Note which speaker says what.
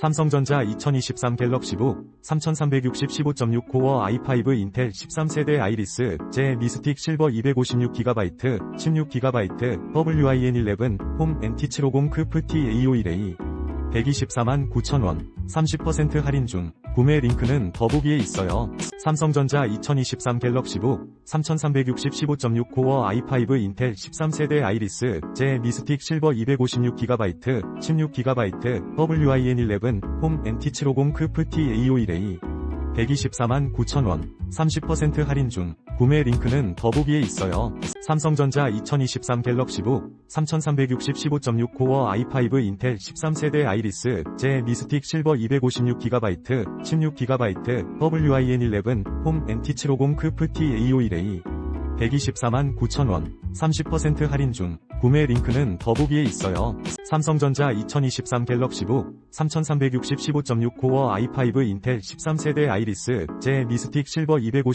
Speaker 1: 삼성전자 2023 갤럭시 북 3360 15.6 코어 i5 인텔 13세대 아이리스 제 미스틱 실버 256GB 16GB WIN11 홈 NT750 크프 T251A 124만 9천원 30% 할인 중 구매 링크는 더보기에 있어요. 삼성전자 2023 갤럭시 북 3360 15.6 코어 i5 인텔 13세대 아이리스 제 미스틱 실버 256GB 16GB WIN11 홈 NT750 크프 T251A 124만 9천원 30% 할인 중 구매 링크는 더보기에 있어요. 삼성전자 2023 갤럭시 북 3360 15.6 코어 i5 인텔 13세대 아이리스 제 미스틱 실버 256GB 16GB WIN11 홈 NT750 크프 T251A 124만 9천원 30% 할인 중 구매 링크는 더보기에 있어요. 삼성전자 2023 갤럭시 북 3360 15.6 코어 i5 인텔 13세대 아이리스 제 미스틱 실버 250